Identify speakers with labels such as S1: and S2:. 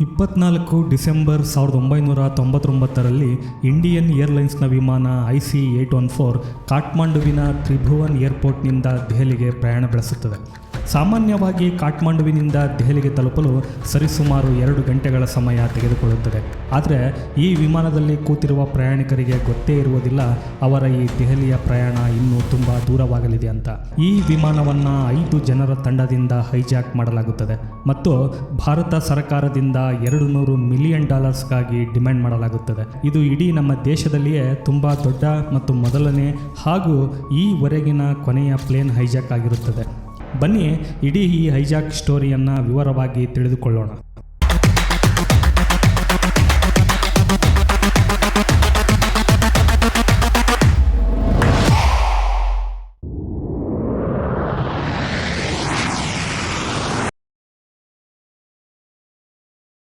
S1: ಇಪ್ಪತ್ನಾಲ್ಕು ಡಿಸೆಂಬರ್ ಸಾವಿರದ ಒಂಬೈನೂರ ತೊಂಬತ್ತೊಂಬತ್ತರಲ್ಲಿ ಇಂಡಿಯನ್ ಏರ್ಲೈನ್ಸ್ನ ವಿಮಾನ I C eight one four ಕಾಠ್ಮಂಡುವಿನ Tribhuvan ಏರ್ಪೋರ್ಟ್ನಿಂದ ದೆಹಲಿಗೆ ಪ್ರಯಾಣ ಬೆಳೆಸುತ್ತದೆ. ಸಾಮಾನ್ಯವಾಗಿ ಕಾಠ್ಮಂಡುವಿನಿಂದ ದೆಹಲಿಗೆ ತಲುಪಲು ಸರಿಸುಮಾರು ಎರಡು ಗಂಟೆಗಳ ಸಮಯ ತೆಗೆದುಕೊಳ್ಳುತ್ತದೆ. ಆದರೆ ಈ ವಿಮಾನದಲ್ಲಿ ಕೂತಿರುವ ಪ್ರಯಾಣಿಕರಿಗೆ ಗೊತ್ತೇ ಇರುವುದಿಲ್ಲ ಅವರ ಈ ದೆಹಲಿಯ ಪ್ರಯಾಣ ಇನ್ನೂ ದೂರವಾಗಲಿದೆ ಅಂತ. ಈ ವಿಮಾನವನ್ನು ಐದು ಜನರ ತಂಡದಿಂದ ಹೈಜಾಕ್ ಮಾಡಲಾಗುತ್ತದೆ ಮತ್ತು ಭಾರತ ಸರ್ಕಾರದಿಂದ ಎರಡು ನೂರು ಮಿಲಿಯನ್ ಡಾಲರ್ಸ್ಗಾಗಿ ಡಿಮ್ಯಾಂಡ್ ಮಾಡಲಾಗುತ್ತದೆ. ಇದು ಇಡೀ ನಮ್ಮ ದೇಶದಲ್ಲಿಯೇ ತುಂಬ ದೊಡ್ಡ ಮತ್ತು ಮೊದಲನೇ ಹಾಗೂ ಈವರೆಗಿನ ಕೊನೆಯ ಪ್ಲೇನ್ ಹೈಜಾಕ್ ಆಗಿರುತ್ತದೆ. ಬನ್ನಿ ಇಡೀ ಈ ಹೈಜಾಕ್ ಸ್ಟೋರಿಯನ್ನು ವಿವರವಾಗಿ ತಿಳಿದುಕೊಳ್ಳೋಣ.